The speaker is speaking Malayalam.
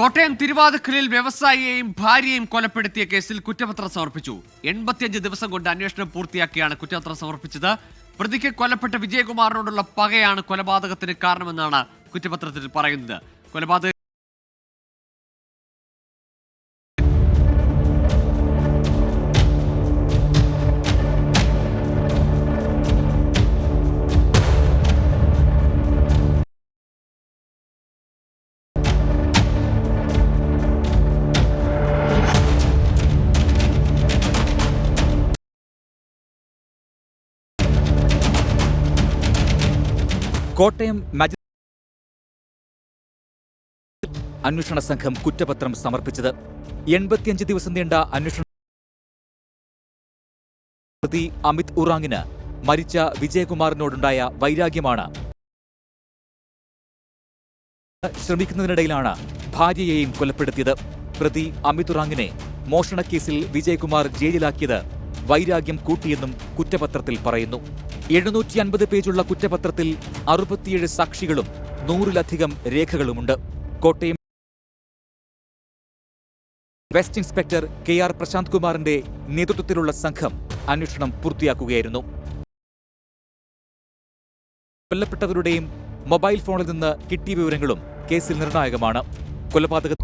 കോട്ടയം തിരുവാതുക്കലിൽ വ്യവസായിയെയും ഭാര്യയെയും കൊലപ്പെടുത്തിയ കേസിൽ കുറ്റപത്രം സമർപ്പിച്ചു. എൺപത്തിയഞ്ച് ദിവസം കൊണ്ട് അന്വേഷണം പൂർത്തിയാക്കിയാണ് കുറ്റപത്രം സമർപ്പിച്ചത്. പ്രതിക്ക് കൊല്ലപ്പെട്ട വിജയകുമാറിനോടുള്ള പകയാണ് കൊലപാതകത്തിന് കാരണമെന്നാണ് കുറ്റപത്രത്തിൽ പറയുന്നത്. കൊലപാതക കോട്ടയം മജ അന്വേഷണ സംഘം കുറ്റപത്രം സമർപ്പിച്ചത്. എൺപത്തിയഞ്ച് ദിവസം നീണ്ട അന്വേഷണ പ്രതി അമിത് ഉറാങ്ങിന് മരിച്ച വിജയകുമാറിനോടുണ്ടായ വൈരാഗ്യമാണ്. ശ്രമിക്കുന്നതിനിടയിലാണ് ഭാര്യയെയും കൊലപ്പെടുത്തിയത്. പ്രതി അമിത് ഉറാങ്ങിനെ മോഷണക്കേസിൽ വിജയകുമാർ ജയിലിലാക്കിയത് വൈരാഗ്യം കൂട്ടിയെന്നും കുറ്റപത്രത്തിൽ പറയുന്നു. എഴുന്നൂറ്റി അൻപത് പേജുള്ള കുറ്റപത്രത്തിൽ അറുപത്തിയേഴ് സാക്ഷികളും നൂറിലധികം രേഖകളുമുണ്ട്. Kottayam west inspector K R Prashanth കുമാറിന്റെ നേതൃത്വത്തിലുള്ള സംഘം അന്വേഷണം പൂർത്തിയാക്കുകയായിരുന്നു. കൊല്ലപ്പെട്ടവരുടെയും മൊബൈൽ ഫോണിൽ നിന്ന് കിട്ടിയ വിവരങ്ങളും കേസിൽ നിർണായകമാണ്. കൊലപാതക